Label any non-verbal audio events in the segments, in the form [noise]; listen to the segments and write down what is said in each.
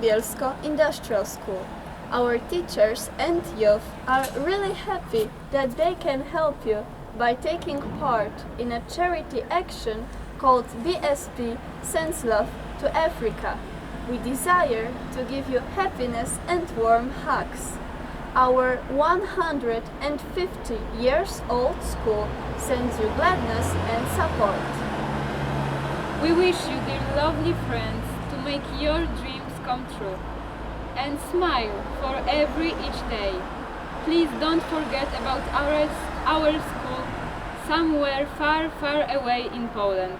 Bielsko Industrial School. Our teachers and youth are really happy that they can help you by taking part in a charity action called BSP Sends Love to Africa. We desire to give you happiness and warm hugs. Our 150 years old school sends you gladness and support. We wish you, dear lovely friends, to make your dreams come true and smile for every each day. Please don't forget about our, our school somewhere far, far away in Poland.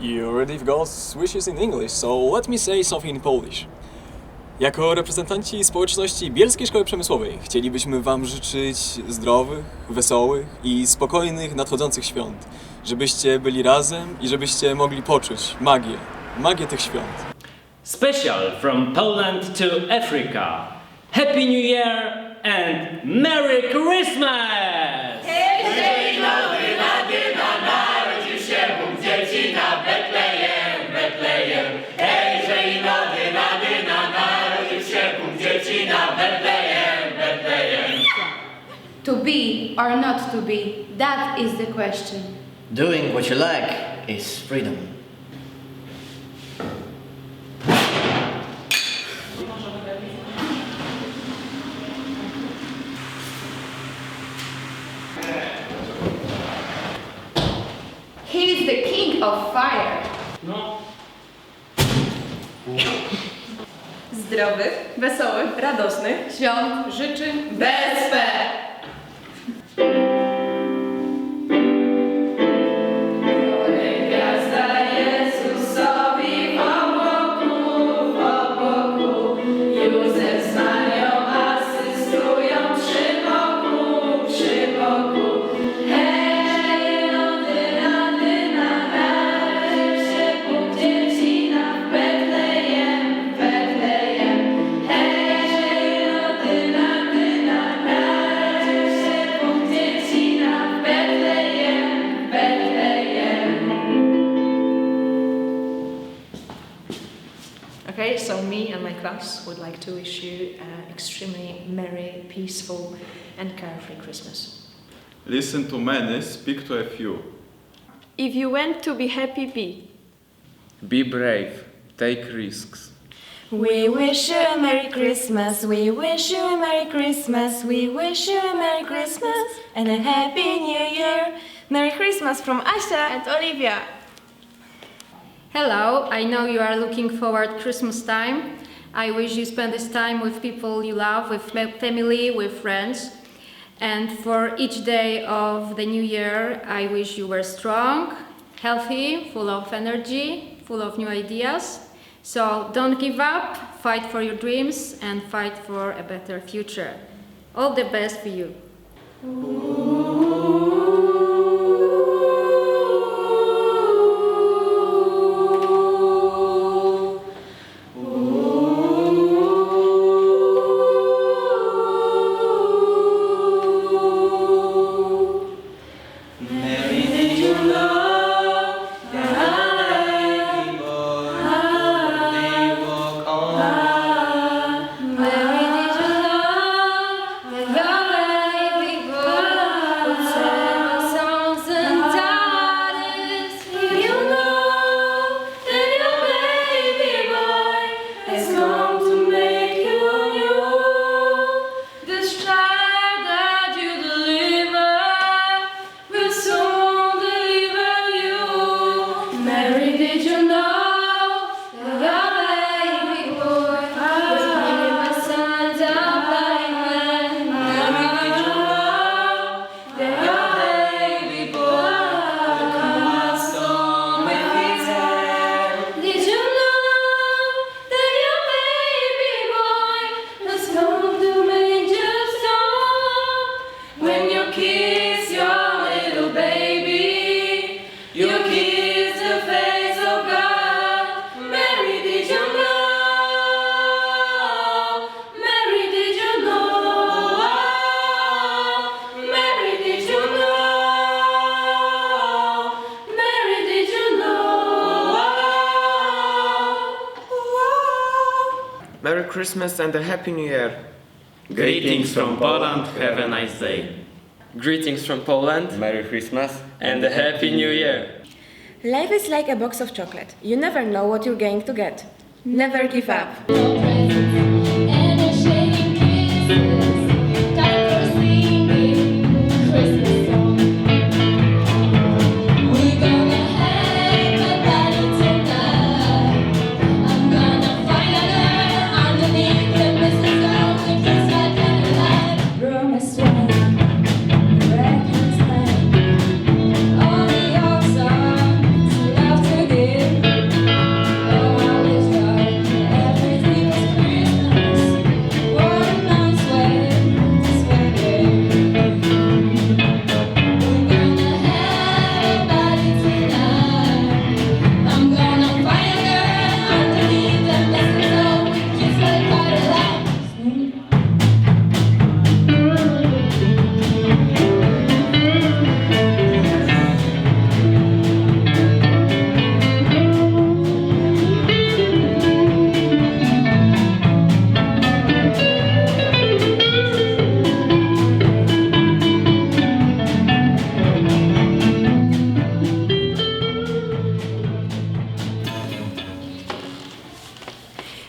You already got wishes in English, so let me say something in Polish. Jako reprezentanci społeczności Bielskiej Szkoły Przemysłowej chcielibyśmy Wam życzyć zdrowych, wesołych i spokojnych nadchodzących świąt. Żebyście byli razem i żebyście mogli poczuć magię, magię tych świąt. Special from Poland to Africa. Happy New Year and Merry Christmas! To be or not to be, that is the question. Doing what you like is freedom. He is the king of fire. Zdrowych, wesołych, radosnych Świąt życzy BSP! Me and my class would like to wish you an extremely merry, peaceful, and carefree Christmas. Listen to many, speak to a few. If you want to be happy, be. Be brave, take risks. We wish you a Merry Christmas. We wish you a Merry Christmas. We wish you a Merry Christmas and a Happy New Year. Merry Christmas from Asia and Olivia. Hello, I know you are looking forward Christmas time. I wish you spend this time with people you love, with family, with friends. And for each day of the new year, I wish you were strong, healthy, full of energy, full of new ideas. So don't give up, fight for your dreams, and fight for a better future. All the best for you. Merry Christmas and a Happy New Year. Greetings from Poland. Have a nice day. Greetings from Poland Merry Christmas. and a Happy New Year. Life is like a box of chocolate. You never know what you're going to get. Never give up.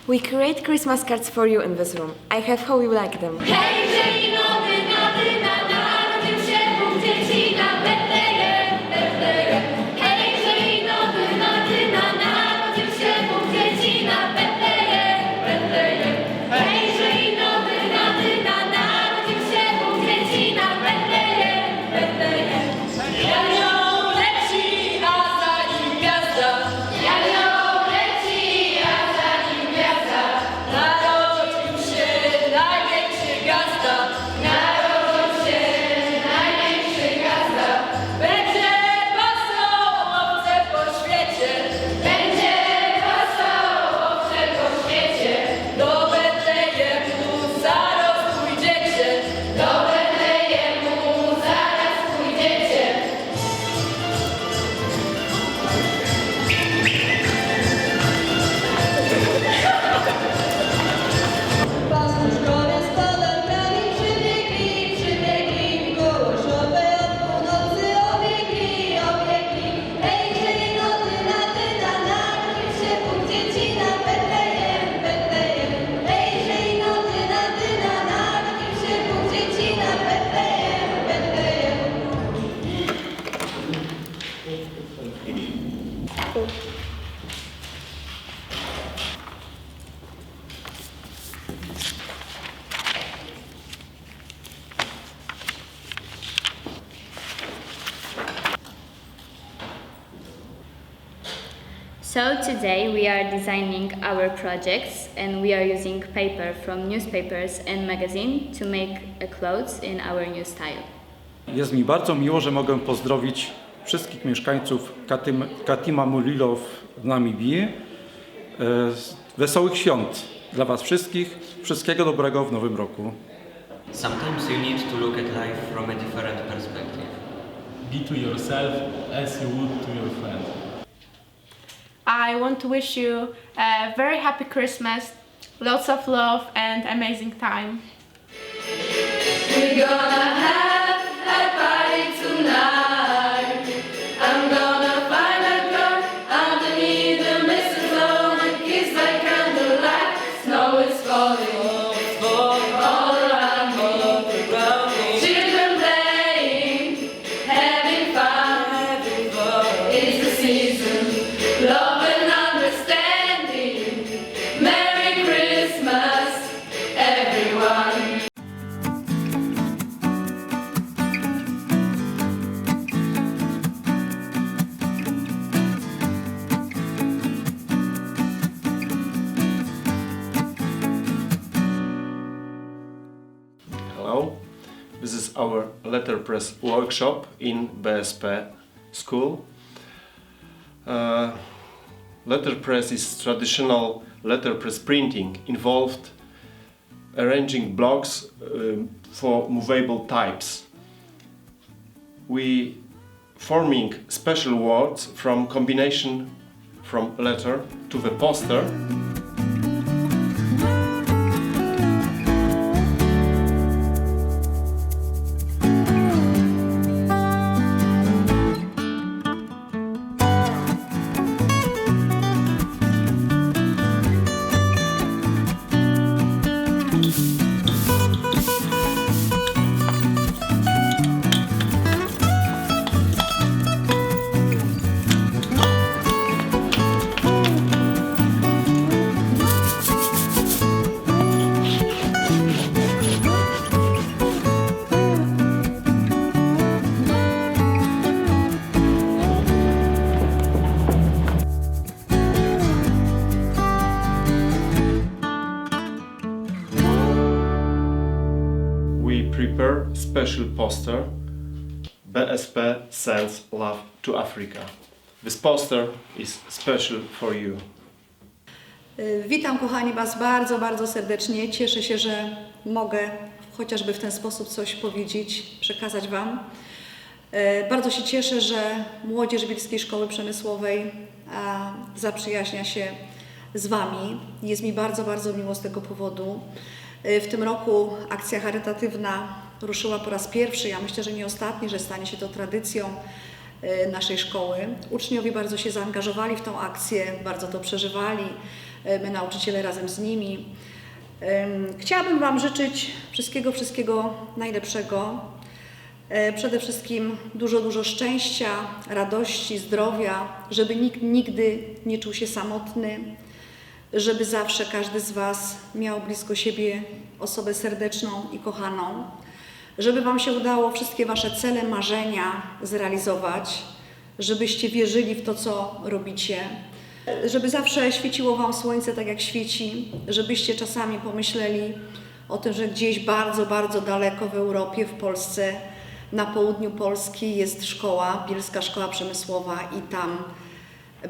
We create Christmas cards for you in this room. I have how you like them. Hej, our projects and we are using paper from newspapers and magazine to make a clothes in our new style. Jest mi bardzo miło, że mogę pozdrowić wszystkich mieszkańców Katim, Katima Mulilo w Namibii. E, Wesołych świąt dla Was wszystkich. Wszystkiego dobrego w nowym roku. Sometimes you need to look at life from a different perspective. Be to yourself as you would to your friend. I want to wish you a very happy Christmas, lots of love and amazing time. This is our letterpress workshop in BSP school. Uh, letterpress is traditional letterpress printing involved arranging blocks um, for movable types. We forming special words from combination from letter to the poster special poster. BSP sends love to Africa. This poster is special for you. Y, Witam kochani Was bardzo, bardzo serdecznie. Cieszę się, że mogę chociażby w ten sposób coś powiedzieć, przekazać Wam. Y, Bardzo się cieszę, że młodzież Bielskiej Szkoły Przemysłowej zaprzyjaźnia się z Wami. Jest mi bardzo, bardzo miło z tego powodu. Y, W tym roku akcja charytatywna ruszyła po raz pierwszy, ja myślę, że nie ostatni, że stanie się to tradycją y, naszej szkoły. Uczniowie bardzo się zaangażowali w tą akcję, bardzo to przeżywali, y, my nauczyciele razem z nimi. Ym, Chciałabym Wam życzyć wszystkiego, wszystkiego najlepszego. E, Przede wszystkim dużo, dużo szczęścia, radości, zdrowia, żeby nikt nigdy nie czuł się samotny, żeby zawsze każdy z Was miał blisko siebie osobę serdeczną i kochaną, żeby Wam się udało wszystkie Wasze cele, marzenia zrealizować, żebyście wierzyli w to, co robicie, żeby zawsze świeciło Wam słońce tak jak świeci, żebyście czasami pomyśleli o tym, że gdzieś bardzo, bardzo daleko w Europie, w Polsce, na południu Polski jest szkoła, Bielska Szkoła Przemysłowa i tam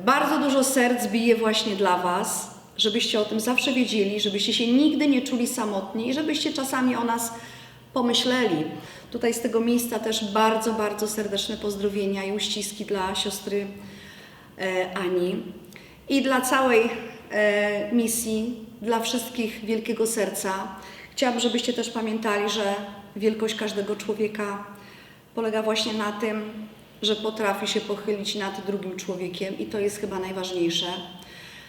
bardzo dużo serc bije właśnie dla Was, żebyście o tym zawsze wiedzieli, żebyście się nigdy nie czuli samotni i żebyście czasami o nas pomyśleli. Tutaj z tego miejsca też bardzo, bardzo serdeczne pozdrowienia i uściski dla siostry e, Ani i dla całej e, misji, dla wszystkich wielkiego serca. Chciałabym, żebyście też pamiętali, że wielkość każdego człowieka polega właśnie na tym, że potrafi się pochylić nad drugim człowiekiem i to jest chyba najważniejsze.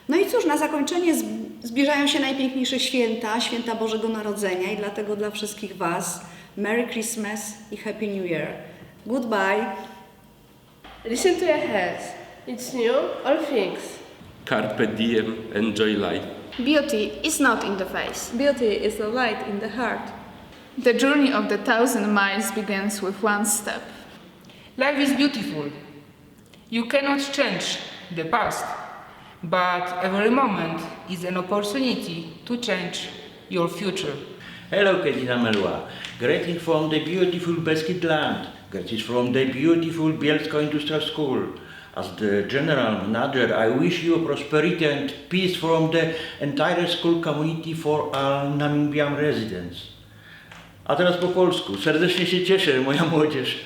No i cóż, na zakończenie zbliżają się najpiękniejsze święta, święta Bożego Narodzenia i dlatego dla wszystkich Was Merry Christmas i Happy New Year. Goodbye. Listen to your heads. It's new, all things. Carpe diem, enjoy life. Beauty is not in the face. Beauty is a light in the heart. The journey of the thousand miles begins with one step. Life is beautiful. You cannot change the past, but every moment is an opportunity to change your future. Hello, Kedina Melua. Greeting from the beautiful Beskid land. Greetings from the beautiful Bielsko Industrial School. As the general manager, I wish you prosperity and peace from the entire school community for all Namibian residents. A teraz po polsku. Serdecznie się cieszę, moja młodzież.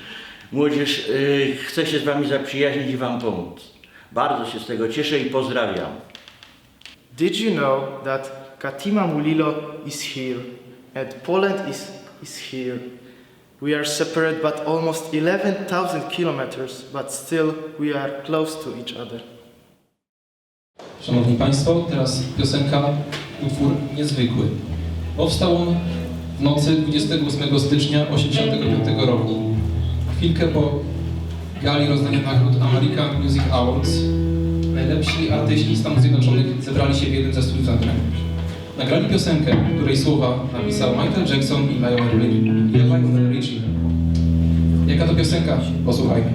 Młodzież y, chce się z Wami zaprzyjaźnić i Wam pomóc. Bardzo się z tego cieszę i pozdrawiam. Did you know that Katima Mulilo is here and Poland is, is here? We are separate but almost 11,000 kilometers, but still we are close to each other. Szanowni Państwo, teraz piosenka, utwór niezwykły. Powstał on w nocy 28 stycznia 1985 roku. Chwilkę po gali rozdania nagród American Music Awards najlepsi artyści Stanów Zjednoczonych zebrali się w jednym ze studiów nagrań. Nagrali piosenkę, której słowa napisał Michael Jackson i Lionel Richie. Jaka to piosenka? Posłuchajmy.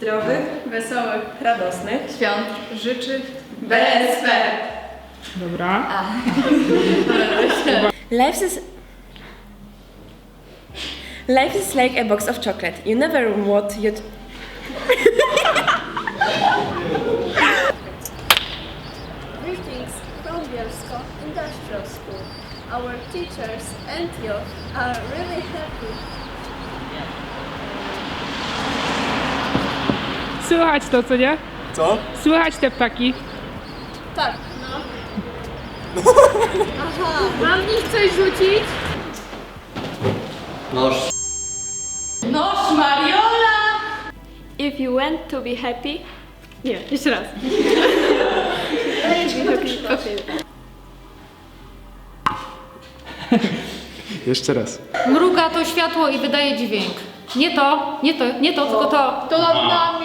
Zdrowych, wesołych, radosnych świąt życzy BSP. Dobra. [laughs] Life is Life is like a box of chocolate. You never know what you [laughs] Greetings from Bielsko Industrial School. Our teachers and youth are really happy Słychać to, co nie? Co? Słychać te ptaki. Tak, no. [laughs] Aha. Mam w nich coś rzucić? Noż. Noż Mariola! If you want to be happy, Nie, jeszcze raz. [laughs] Jeszcze raz. Mruga to światło i wydaje dźwięk. Nie to, nie to, nie to, tylko to. To nad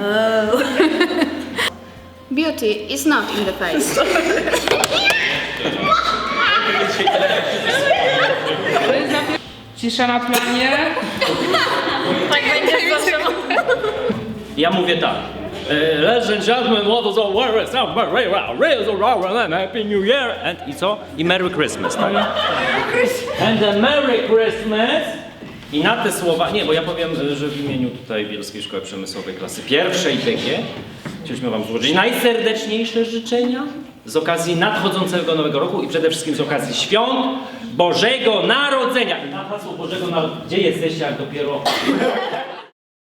nami. Beauty is not in the face. Cisza na planie. Tak będzie zawsze. Ja mówię tak. E, Ladies and gentlemen, what is all where is some very well, really well, and Happy New Year and i co? I Merry Christmas, tak? And a Merry Christmas! I na te słowa, nie, bo ja powiem, że w imieniu tutaj Bielskiej Szkoły Przemysłowej klasy pierwszej TG chcieliśmy Wam złożyć najserdeczniejsze życzenia z okazji nadchodzącego Nowego Roku i przede wszystkim z okazji świąt Bożego Narodzenia. I na hasło Bożego Narodzenia, gdzie jesteście, jak dopiero